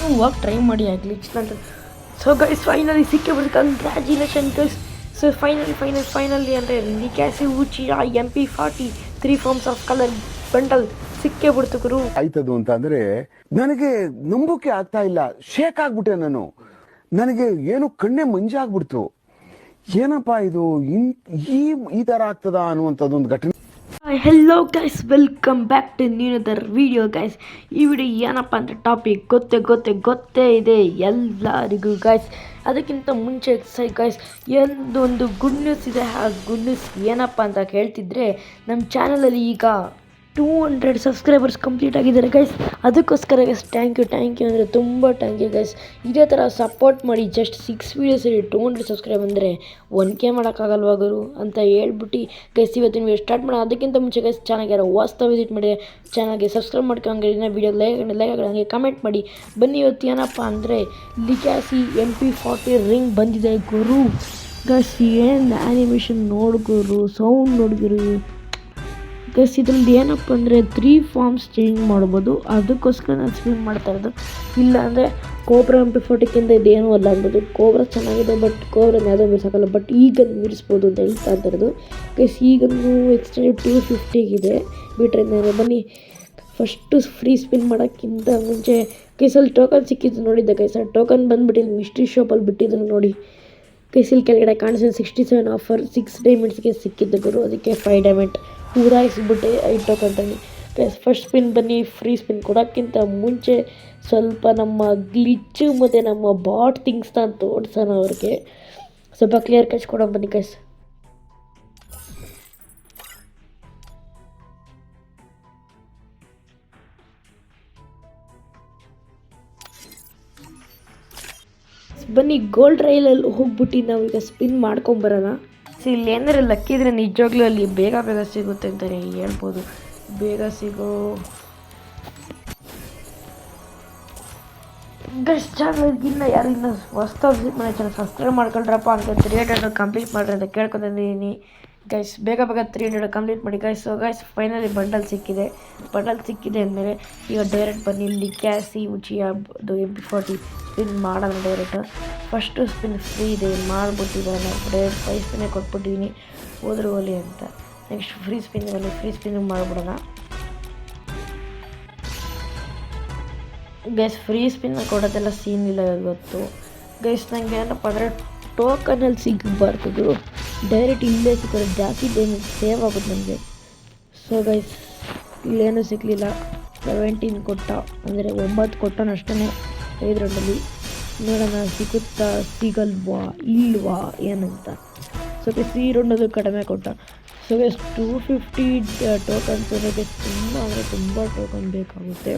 ಹೋಗಿ ಟ್ರೈ ಮಾಡಿ ಆಗಲಿ ಅಂತ ಸೊ ಗೈಸ್ ಫೈನಲಿ ಸಿಕ್ಕೇ ಬಿಡ್ತು congratulation guys so finally final finally ಅಂದರೆ legacy Uchiha M P forty three forms of colour bundle ಸಿಕ್ಕೇ ಬಿಡ್ತು ಗುರು. ಆಯ್ತದು ಅಂತ ಅಂದರೆ ನನಗೆ ನಂಬೋಕೆ ಆಗ್ತಾ ಇಲ್ಲ. ಶೇಕ್ ಆಗ್ಬಿಟ್ಟೆ ನಾನು. ನನಗೆ ಏನು ಕಣ್ಣೆ ಮಂಜಾಗ್ಬಿಡ್ತು. ಏನಪ್ಪಾ ಇದು, ಇನ್- ಈ ಈ ಥರ ಆಗ್ತದ ಅನ್ನುವಂಥದ್ದು ಒಂದು ಘಟನೆ. Hello guys welcome back to new there video guys ಈ ವಿಡಿಯೋ ಏನಪ್ಪ ಅಂದರೆ ಟಾಪಿಕ್ ಗೊತ್ತೇ ಗೊತ್ತೇ ಗೊತ್ತೇ ಇದೆ ಎಲ್ಲರಿಗೂ ಗೈಸ್ ಅದಕ್ಕಿಂತ ಮುಂಚೆ ಸೈ ಗೈಸ್ ಎಂದೊಂದು ಗುಡ್ ನ್ಯೂಸ್ ಇದೆ. ಆ ಗುಡ್ ನ್ಯೂಸ್ ಏನಪ್ಪ ಅಂತ ಕೇಳ್ತಿದ್ರೆ, ನಮ್ಮ ಚಾನಲಲ್ಲಿ ಈಗ ಟೂ ಹಂಡ್ರೆಡ್ ಸಬ್ಸ್ಕ್ರೈಬರ್ಸ್ ಕಂಪ್ಲೀಟ್ ಆಗಿದ್ದಾರೆ ಗೈಸ್ ಅದಕ್ಕೋಸ್ಕರ guys thank you thank you ಅಂದರೆ ತುಂಬ ಥ್ಯಾಂಕ್ ಯು ಗೈಸ್ ಇದೇ ಥರ ಸಪೋರ್ಟ್ ಮಾಡಿ ಜಸ್ಟ್ ಸಿಕ್ಸ್ ವೀಡಿಯೋಸಲ್ಲಿ ಟೂ ಹಂಡ್ರೆಡ್ ಸಬ್ಸ್ಕ್ರೈಬ್ ಅಂದರೆ ಒನ್ ಕೆ ಮಾಡೋಕ್ಕಾಗಲ್ವಾ, ಗುರು? ಅಂತ ಹೇಳ್ಬಿಟ್ಟು ಗೈಸ್ ಇವತ್ತಿನ ವೀಡಿಯೋ ಸ್ಟಾರ್ಟ್ ಮಾಡೋಣ. ಅದಕ್ಕಿಂತ ಮುಂಚೆ ಗೈಸ್ ಚಾನಲ್ಗೆ ಯಾರೋ ವಾಸ್ತ ವಿಸಿಟ್ ಮಾಡಿ ಚಾನಲ್ಗೆ ಸಬ್ಸ್ಕ್ರೈಬ್ ಮಾಡ್ಕೊಂಡು ಇನ್ನೂ ವೀಡಿಯೋ ಲೈಕ್ ಲೈಕ್ ಹಾಗೆ ಕಮೆಂಟ್ ಮಾಡಿ. ಬನ್ನಿ ಇವತ್ತು ಏನಪ್ಪ ಅಂದರೆ legacy M P forty ring ಬಂದಿದೆ, ಗುರು. ಗೈಸ್ ಏನು ಆ್ಯನಿಮೇಷನ್ ನೋಡು, ಗುರು? ಸೌಂಡ್ ನೋಡಿದ್ರು ಗಸ್ ಇದ್ರಲ್ಲಿ ಏನಪ್ಪ ಅಂದರೆ ತ್ರೀ ಫಾರ್ಮ್ಸ್ ಚೇಂಜ್ ಮಾಡ್ಬೋದು. ಅದಕ್ಕೋಸ್ಕರ ನಾನು ಸ್ವಿಮ್ ಮಾಡ್ತಾ ಇರೋದು. ಇಲ್ಲ ಅಂದರೆ ಕೋಬ್ರಾ ಪಿ ಫೋರ್ಟಿಕ್ಕಿಂತ ಇದೇನೂ ಅಲ್ಲ ಅನ್ಬೋದು ಕೋಬ್ರಾ ಚೆನ್ನಾಗಿದೆ ಬಟ್ ಕೋಬ್ರನ್ನ ಯಾವುದೋ ಮಿರ್ಸೋಕ್ಕಲ್ಲ ಬಟ್ ಈಗ ಮೀರಿಸ್ಬೋದು ಅಂತ ಹೇಳ್ತಾ ಇರೋದು. ಬಿಕಾಸ್ ಈಗನ್ನು ಎಕ್ಸ್ಟೆಂಡೆಡ್ ಟೂ ಫಿಫ್ಟಿಗಿದೆ ಬಿಟ್ರೆ ನಾನು ಬನ್ನಿ. ಫಸ್ಟು ಫ್ರೀ ಸ್ಪಿನ್ ಮಾಡೋಕ್ಕಿಂತ ಮುಂಚೆ ಕೈಸಲ್ಲಿ ಟೋಕನ್ ಸಿಕ್ಕಿದ್ದು ನೋಡಿದ್ದೆ ಕೈಸಲ್ಲಿ ಟೋಕನ್ ಬಂದುಬಿಟ್ಟಿದ್ದು ಮಿಸ್ಟ್ರಿ ಶಾಪಲ್ಲಿ ಬಿಟ್ಟಿದ್ರು ನೋಡಿ. ಕೈಸಲ್ಲಿ ಕೆಳಗಡೆ ಕಾಣಿಸಿದ. ಸಿಕ್ಸ್ಟಿ ಸೆವೆನ್ ಆಫರ್ ಸಿಕ್ಸ್ ಡೈಮಂಡ್ಸ್ಗೆ ಸಿಕ್ಕಿದ್ದು ಗುರು. ಅದಕ್ಕೆ ಫೈವ್ ಡೈಮಂಡ್ ಪೂರೈಸಿಬಿಟ್ಟೆ ಕೈಸ್ ಫಸ್ಟ್ ಸ್ಪಿನ್ ಬನ್ನಿ ಫ್ರೀ ಸ್ಪಿನ್ ಕೊಡೋಕ್ಕಿಂತ ಮುಂಚೆ ಸ್ವಲ್ಪ ನಮ್ಮ ಗ್ಲಿಚ್ಚು ಮತ್ತು ನಮ್ಮ ಬಾಟ್ ಥಿಂಗ್ಸ್ನ ತೋರ್ಸೋಣ ಅವ್ರಿಗೆ. ಸ್ವಲ್ಪ ಕ್ಲಿಯರ್ ಕ್ಯಾಚ್ ಕೊಡೋ ಬನ್ನಿ ಕೈಸ್ ಬನ್ನಿ ಗೋಲ್ಡ್ ರೈಲಲ್ಲಿ ಹೋಗ್ಬಿಟ್ಟು ನಾವು ಈಗ ಸ್ಪಿನ್ ಮಾಡ್ಕೊಂಬರೋಣ ಸೊ ಇಲ್ಲಿ ಏನಾರು ಲಕ್ಕಿದ್ರೆ ನಿಜವಾಗ್ಲೂ ಅಲ್ಲಿ ಬೇಗ ಬೇಗ ಸಿಗುತ್ತೆ ಅಂತಲೇ ಹೇಳ್ಬೋದು. ಬೇಗ ಸಿಗೋ. ಗಸ್ ಚಾನಲ್ಗಿನ್ನ ಯಾರು ಇನ್ನೂ ಹೊಸ್ತಾಗಿ ವಿಸಿಟ್ ಮಾಡಿ ಚಾನಲ್ ಸಬ್ಸ್ಕ್ರೈಬ್ ಮಾಡ್ಕೊಂಡ್ರಪ್ಪ ಅಂತ ತ್ರೀ ಹಂಡ್ರೆಡ್ ಕಂಪ್ಲೀಟ್ ಮಾಡ್ರಿ ಅಂತ ಕೇಳ್ಕೊತಿದ್ದೀನಿ ಗೈಸ್ ಬೇಗ ಬೇಗ ತ್ರೀ ಹಂಡ್ರೆಡ್ ಕಂಪ್ಲೀಟ್ ಮಾಡಿ. Guys so guys finally bundle ಸಿಕ್ಕಿದೆ. ಬಂಡಲ್ ಸಿಕ್ಕಿದೆ ಅಂದಮೇಲೆ ಈಗ ಡೈರೆಕ್ಟ್ ಬನ್ನಿ. ಇಲ್ಲಿ ಕ್ಯಾಸಿ ಉಚಿ ಅದು ಎಂ ಪಿ ಫಾರ್ಟಿ ಸ್ಪಿನ್ ಮಾಡೋಣ ಡೈರೆಕ್ಟ್ ಫಸ್ಟು ಸ್ಪಿನ್ ಫ್ರೀ ಇದೆ. ಮಾಡಿಬಿಟ್ಟಿದ್ದಾನೆ. ಡೈರೆಕ್ಟ್ ಫೈವ್ ಸ್ಪಿನ್ನೇ ಕೊಟ್ಬಿಟ್ಟಿದ್ದೀನಿ ಹೋದ್ರು ಒಲಿ ಅಂತ. ನೆಕ್ಸ್ಟ್ ಫ್ರೀ ಸ್ಪಿನ್ ಬನ್ನಿ. ಫ್ರೀ ಸ್ಪಿನ್ ಮಾಡಿಬಿಡೋಣ. ಗೈಸ್ ಫ್ರೀ ಸ್ಪಿನ್ ಕೊಡೋದೆಲ್ಲ ಸೀನ್ ಇಲ್ಲ ಇವತ್ತು. ಗೈಸ್ ನನಗೆ ಏನಪ್ಪ ಅಂದರೆ ಟೋಕನಲ್ಲಿ ಸಿಗಬಾರ್ದು. ಡೈರೆಕ್ಟ್ ಇಲ್ಲೇ ಸಿಗೋದು ಜಾಸ್ತಿ ಡೇಮೇಜ್ ಸೇವ್ ಆಗುತ್ತೆ ನಮಗೆ. ಸೊ ಗೈಸ್ ಇಲ್ಲೇನೂ ಸಿಗಲಿಲ್ಲ ಸೆವೆಂಟೀನ್ ಕೊಟ್ಟ, ಅಂದರೆ ಒಂಬತ್ತು ಕೊಟ್ಟನಷ್ಟೇ ಐದು ರೌಂಡಲ್ಲಿ ನೋಡೋಣ, ಸಿಗುತ್ತಾ, ಸಿಗಲ್ವಾ, ಇಲ್ವಾ, ಏನಂತ. ಸೊ ಗೈಸ್ ಈ ರೌಂಡದು ಕಡಿಮೆ ಕೊಟ್ಟ. So guys two fifty tokens ನನಗೆ ತುಂಬ ಅಂದರೆ ತುಂಬ ಟೋಕನ್ ಬೇಕಾಗುತ್ತೆ.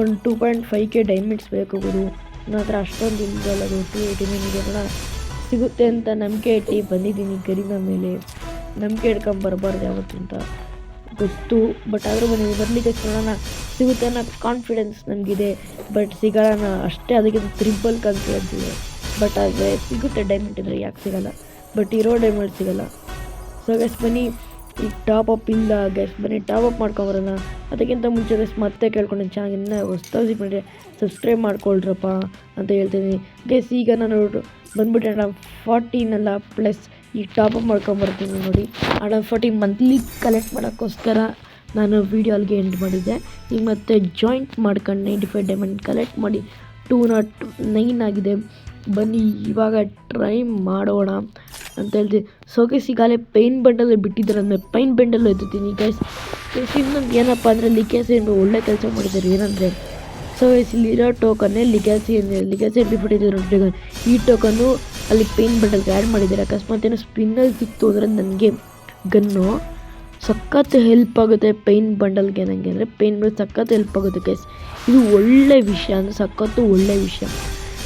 ಒಂದು two point five K diamonds ಬೇಕಾಗೋದು ನನ್ನ ಹತ್ರ ಅಷ್ಟೊಂದು ಇಲ್ಲದಲ್ಲ ಅದು ಟೂ ಏಯ್ಟಿ ನೈನ್ಗೆ ಕೂಡ. ಸಿಗುತ್ತೆ ಅಂತ ನಂಬಿಕೆ ಇಟ್ಟು ಬಂದಿದ್ದೀನಿ ಗರಿನ ಮೇಲೆ. ನಂಬಿಕೆ ಇಟ್ಕೊಂಡು ಬರಬಾರ್ದು ಯಾವತ್ತು ಅಂತ. ಗೊತ್ತು ಬಟ್ ಆದರೂ ಬನ್ನಿ ಬರಲಿಕ್ಕೆ ನೋಡೋಣ ಸಿಗುತ್ತೆ ಅನ್ನೋ ಕಾನ್ಫಿಡೆನ್ಸ್ ನಮಗಿದೆ. ಬಟ್ ಸಿಗೋಣ ಅಷ್ಟೇ ಅದಕ್ಕಿಂತ ತ್ರಿಬಲ್ ಕಾನ್ಫಿಡೆನ್ಸ್ ಇದೆ. ಬಟ್ ಆದರೆ ಸಿಗುತ್ತೆ ಡೈಮಂಡ್ ಇದ್ದರೆ ಯಾಕೆ ಸಿಗಲ್ಲ? ಬಟ್ ಇರೋ ಡೈಮಂಡ್ ಸಿಗಲ್ಲ. ಸೊ ಗೈಸ್ ಬನ್ನಿ ಈಗ ಟಾಪ್ ಅಪ್ ಇಲ್ಲ ಗೈಸ್ ಬನ್ನಿ ಟಾಪ್ ಅಪ್ ಮಾಡ್ಕೊಂಬರೋಣ ಅದಕ್ಕಿಂತ ಮುಂಚೆ ಗೈಸ್ ಮತ್ತೆ ಕೇಳ್ಕೊಂಡು ಚೆನ್ನಾಗಿನ್ನ ಹೊಸ್ದಾಗಿ ಮಾಡಿದ್ರೆ ಸಬ್ಸ್ಕ್ರೈಬ್ ಮಾಡ್ಕೊಳ್ರಪ್ಪ ಅಂತ ಹೇಳ್ತೀನಿ. ಗೈಸ್ ಈಗ ನಾನು ಬಂದ್ಬಿಟ್ಟೆ ಅಣ್ಣ ಎಲ್ಲ ಪ್ಲಸ್ ಈ ಟಾಪ್ ಅಪ್ ಮಾಡ್ಕೊಂಬರ್ತೀನಿ ನೋಡಿ. ಅಣ್ಣ ಫಾರ್ಟಿ ಮಂತ್ಲಿ ಕಲೆಕ್ಟ್ ಮಾಡೋಕ್ಕೋಸ್ಕರ ನಾನು ವೀಡಿಯೋ ಅಲ್ಲಿಗೆ ಎಂಡ್ ಮಾಡಿದ್ದೆ. ಈಗ ಮತ್ತೆ ಜಾಯಿಂಟ್ ಮಾಡ್ಕೊಂಡು ನೈಂಟಿ ಫೈವ್ ಡೈಮಂಡ್ ಕಲೆಕ್ಟ್ ಮಾಡಿ ಟೂ ನಾಟ್ ನೈನ್ ಆಗಿದೆ. ಬನ್ನಿ, ಇವಾಗ ಟ್ರೈ ಮಾಡೋಣ ಅಂತ ಹೇಳ್ತೀನಿ ಸೋಕೆ ಸಿಗಾಲೆ ಪೈನ್ ಬಂಡಲ್ಲೇ ಬಿಟ್ಟಿದ್ದಾರೆ ಅಂದರೆ ಪೈನ್ ಬಂಡಲ್ಲೂ ಎತ್ತೀನಿ ಗೈಸ್ ಇನ್ನೊಂದು ಏನಪ್ಪ ಅಂದರೆ ಲಿಕೇಸ್ ಏನು ಒಳ್ಳೆ ಕೆಲಸ ಮಾಡಿದ್ದಾರೆ ಏನಂದರೆ ಸೊ ಇಲ್ಲಿರೋ ಟೋಕನ್ನೇ ಲಿಗಾಸಿ ಅಂದರೆ ಲಿಕ್ಯಾಸಿ ಬಿಟ್ಬಿಟ್ಟಿದ್ದಾರೆ ನೋಡಿ ಈ ಟೋಕನ್ನು ಅಲ್ಲಿ ಪೇನ್ ಬಂಡಲ್ಗೆ ಆ್ಯಡ್ ಮಾಡಿದ್ದಾರೆ. ಅಕಸ್ಮಾತ್ ಏನೋ ಸ್ಪಿನ್ನಲ್ಲಿ ಸಿಕ್ತು ಅಂದರೆ ನನಗೆ ಗನ್ನು ಸಖತ್ ಹೆಲ್ಪ್ ಆಗುತ್ತೆ ಪೈನ್ ಬಂಡಲ್ಗೆ ನನಗೆ ಅಂದರೆ. ಪೈನ್ ಬಂಡಲ್ ಸಖತ್ ಹೆಲ್ಪ್ ಆಗುತ್ತೆ ಗೈಸ್ ಇದು ಒಳ್ಳೆ ವಿಷಯ ಅಂದರೆ ಸಖತ್ತು ಒಳ್ಳೆ ವಿಷಯ.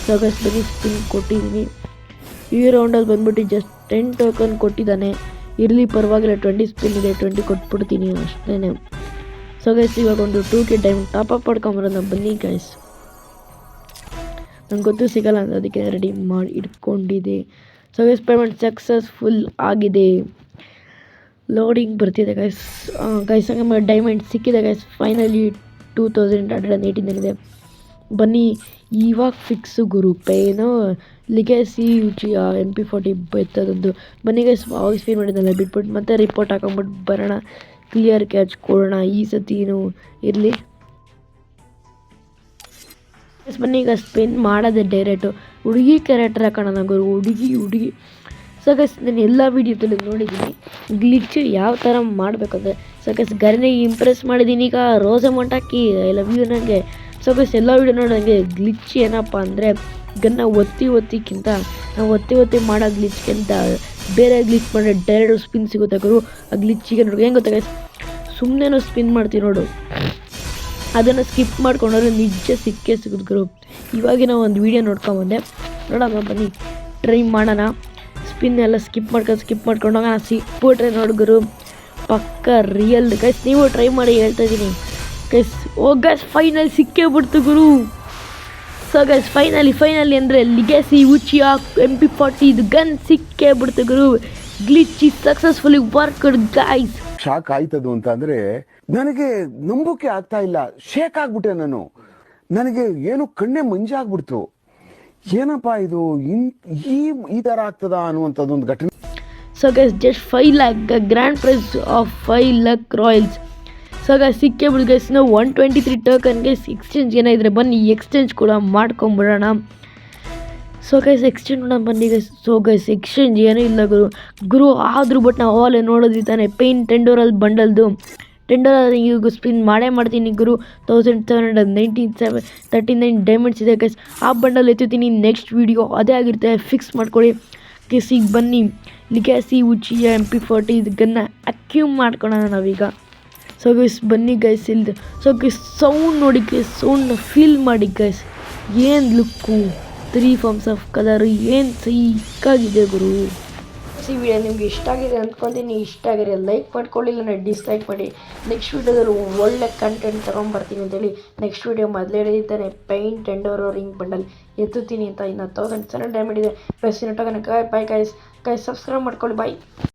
ಸೊ ಬನ್ನಿ ಸ್ಪಿನ್ ಕೊಟ್ಟಿದ್ದೀನಿ ಈ ರೌಂಡಲ್ಲಿ ಬಂದ್ಬಿಟ್ಟು ಜಸ್ಟ್ ಟೆನ್ ಟೋಕನ್ ಕೊಟ್ಟಿದ್ದಾನೆ. ಇರಲಿ ಪರವಾಗಿಲ್ಲ ಟ್ವೆಂಟಿ ಸ್ಪಿನ್ ಇದೆ ಟ್ವೆಂಟಿ ಕೊಟ್ಬಿಡ್ತೀನಿ ಅಷ್ಟೇ ಸೊ ಗೈಸ್ ಇವಾಗ ಒಂದು two K time top up ಮಾಡ್ಕೊಂಬರೋಣ ಬನ್ನಿ ಗೈಸ್ ನಂಗೆ ಗೊತ್ತು ಸಿಗಲ್ಲ ಅಂತ ಅದಕ್ಕೆ ರೆಡಿ ಮಾಡಿ ಇಟ್ಕೊಂಡಿದ್ದೆ. ಸೊ ಗೈಸ್ ಪೇಮೆಂಟ್ ಸಕ್ಸಸ್ಫುಲ್ ಆಗಿದೆ. ಲೋಡಿಂಗ್ ಬರ್ತಿದೆ ಗೈಸ್ ಗೈಸ್ ಹಂಗೆ ಡೈಮಂಡ್ ಸಿಕ್ಕಿದೆ guys finally two thousand hundred and ಬನ್ನಿ, ಇವಾಗ ಫಿಕ್ಸು ಗುರು pain legacy M P forty ಎತ್ತದೊಂದು ಬನ್ನಿ ಗೈಸ್ ವಾಯ್ಸ್ ಫೀಲ್ ಮಾಡಿದ್ದಲ್ಲ ಬಿಟ್ಬಿಟ್ಟು ಮತ್ತೆ ರಿಪೋರ್ಟ್ ಹಾಕೊಂಬಿಟ್ಟು ಬರೋಣ. ಕ್ಲಿಯರ್ ಕ್ಯಾಚ್ ಕೊಡೋಣ. ಈ ಸತಿನೂ ಇರಲಿ. ಬನ್ನಿ, ಈಗ ಸ್ಪಿನ್ ಮಾಡೋದೆ ಡೈರೆಕ್ಟು ಹುಡುಗಿ ಕ್ಯಾರೆಕ್ಟರ್ ಹಾಕೋಣ ಗುರು. ಹುಡುಗಿ ಹುಡುಗಿ. ಸೊ ಗಸ್ ನಾನು ಎಲ್ಲ ವೀಡಿಯೋದಲ್ಲಿ ನೋಡಿದ್ದೀನಿ. ಗ್ಲಿಚ್ ಯಾವ ಥರ ಮಾಡಬೇಕು ಅಂದರೆ ಸೊ ಗೈಸ್ ಗರ್ನಿಗೆ ಇಂಪ್ರೆಸ್ ಮಾಡಿದ್ದೀನಿ. ಈಗ ರೋಸ್ ಹಾಕಿ ಐ ಲವ್ ಯು ನನಗೆ ಸೊ ಗಸ್ ಎಲ್ಲ ವೀಡಿಯೋ ನೋಡೋಂಗೆ ಗ್ಲಿಚ್ ಏನಪ್ಪ ಅಂದರೆ, ಗನ್ನ ಒತ್ತಿ, ಒತ್ತಿಕ್ಕಿಂತ, ನಾವು ಒತ್ತಿ ಒತ್ತಿ ಮಾಡೋ ಗ್ಲಿಚ್ಗಿಂತ ಬೇರೆ ಗ್ಲಿಚ್ ಮಾಡಿದ್ರೆ ಡೈರೆಕ್ಟ್ ಸ್ಪಿನ್ ಸಿಗುತ್ತೆ ಗುರು. ಆ ಗ್ಲಿಚ್ಚಿಗೆ ನೋಡಿ ಹೆಂಗೆ ಗೊತ್ತಾಗ ಸುಮ್ಮನೆ ಸ್ಪಿನ್ ಮಾಡ್ತೀವಿ ನೋಡು. ಅದನ್ನು ಸ್ಕಿಪ್ ಮಾಡ್ಕೊಂಡ್ರೆ ನಿಜ ಸಿಕ್ಕೇ ಸಿಗುತ್ತೆ ಗುರು. ಇವಾಗಿನ ಒಂದು ವೀಡಿಯೋ ನೋಡ್ಕೊಂಬಂದೆ ನೋಡೋಣ ಬನ್ನಿ. ಟ್ರೈ ಮಾಡೋಣ. ಸ್ಪಿನ್ ಎಲ್ಲ ಸ್ಕಿಪ್ ಮಾಡ್ಕೊಂಡು ಸ್ಕಿಪ್ ಮಾಡ್ಕೊಂಡಾಗ ನಾನು ಸಿಕ್ಬಿಟ್ರೆ ನೋಡು ಗುರು. ಪಕ್ಕ ರಿಯಲ್ ಗೈಸ್ ನೀವು ಟ್ರೈ ಮಾಡಿ ಹೇಳ್ತಾ ಇದ್ದೀನಿ. ಗೈಸ್ ಓ ಗೈಸ್ ಫೈನಲ್ ಸಿಕ್ಕೇ ಬಿಡ್ತು ಗುರು. ಸೊ ಗೈಸ್ ಫೈನಲಿ ಫೈನಲಿ ಅಂದರೆ legacy Uchiha M P forty ಇದು ಗನ್ ಸಿಕ್ಕೇ ಬಿಡ್ತು ಗುರು. Glitch successfully worked guys shock ಆಯ್ತದು ಅಂತ ಅಂದ್ರೆ ನನಗೆ ನಂಬೋಕೆ ಆಗ್ತಾ ಇಲ್ಲ. ಶೇಕ್ ಆಗ್ಬಿಟ್ಟೆ ನಾನು. ನನಗೆ ಏನು ಕಣ್ಣೆ ಮಂಜಾಗ್ಬಿಡ್ತು ಏನಪ್ಪಾ ಇದು? ಇನ್- ಈ ಈ ತರ ಆಗ್ತದ ಅನ್ನುವಂಥದ್ದು ಒಂದು ಘಟನೆ. So guys just five lakh grand prize of five lakh royals so guys ಸಿಕ್ಕೇ ಗೈಸ್ ನಾವು ಒನ್ ಟ್ವೆಂಟಿ ತ್ರೀ ಟೋಕನ್ಗೆ ಎಕ್ಸ್ಚೇಂಜ್ ಏನಾಯಿದ್ರೆ ಬನ್ನಿ ಎಕ್ಸ್ಚೇಂಜ್ ಕೂಡ ಮಾಡ್ಕೊಂಬಿಡೋಣ. ಸೊ ಗೈಸ್ ಎಕ್ಸ್ಚೇಂಜ್ ಮಾಡೋಣ ಬನ್ನಿ ಗೈಸ್ ಸೊ ಗೈಸ್ ಎಕ್ಸ್ಚೇಂಜ್ ಏನೂ ಇಲ್ಲ ಗುರು. ಗುರು ಆದರೂ ಬಟ್ ನಾವು ಅವಾಗಲೇ ನೋಡೋದು ತಾನೆ. ಪೇನ್ ಟೆಂಡೋರಲ್ಲಿ ಬಂಡಲ್ದು ಟೆಂಡರ್ ಈಗ ಸ್ಪಿನ್ ಮಾಡೇ ಮಾಡ್ತೀನಿ ಗುರು. Thousand seven hundred nineteen seven thirty nine diamonds ಇದೆ ಗೈಸ್ ಆ ಬಂಡಲ್ ಎತ್ತುತ್ತೀನಿ ನೆಕ್ಸ್ಟ್ ವೀಡಿಯೋ ಅದೇ ಆಗಿರುತ್ತೆ. ಫಿಕ್ಸ್ ಮಾಡ್ಕೊಳ್ಳಿ. ಕಿಸಿಗೆ ಬನ್ನಿ. ಲಿಗ್ಯಾಸಿ ಉಚ್ಚಿ ಎಂ ಪಿ ಫೋರ್ಟಿ ಇದನ್ನ ಅಕ್ಯೂಮ್ ಮಾಡ್ಕೊಳ್ಳೋಣ ನಾವೀಗ. ಸೊ ಗೈಸ್ ಬನ್ನಿ ಗೈಸ್ ಇಲ್ದು. ಸೊ ಗೈಸ್ ಸೌಂಡ್ ನೋಡಿ ಗೈಸ್ ಸೌಂಡ್ನ ಫೀಲ್ ಮಾಡಿ ಗೈಸ್ ಏನು look three forms of colour ಏನು ಸಿಕ್ಕಾಗಿದೆ ಗುರು? ಈ ವಿಡಿಯೋ ನಿಮ್ಗೆ ಇಷ್ಟ ಆಗಿದೆ ಅಂದ್ಕೊತೀನಿ ಇಷ್ಟ ಆಗಿದೆ ಲೈಕ್ ಮಾಡ್ಕೊಳ್ಳಿ ಇಲ್ಲ ಡಿಸ್ಲೈಕ್ ಮಾಡಿ. ನೆಕ್ಸ್ಟ್ ವೀಡಿಯೋದಲ್ಲಿ ಒಳ್ಳೆ ಕಂಟೆಂಟ್ ತೊಗೊಂಬರ್ತೀನಿ ಅಂತೇಳಿ. ನೆಕ್ಸ್ಟ್ ವೀಡಿಯೋ ಮೊದಲೇ ಹೇಳಿದ್ದಾನೆ paint and over ring bundle ಎತ್ತುತ್ತೀನಿ ಅಂತ ಇನ್ನು ತೌಸಂಡ್ ಸೆವೆನ್ ಡೈಮಂಡ್ ಇದೆ. ಪ್ಲಸ್ ಇನ್ನೊಟ್ಟಾಗ ಬಾಯ್ ಗೈಸ್ ಗೈಸ್ ಸಬ್ಸ್ಕ್ರೈಬ್ ಮಾಡ್ಕೊಳ್ಳಿ. ಬಾಯ್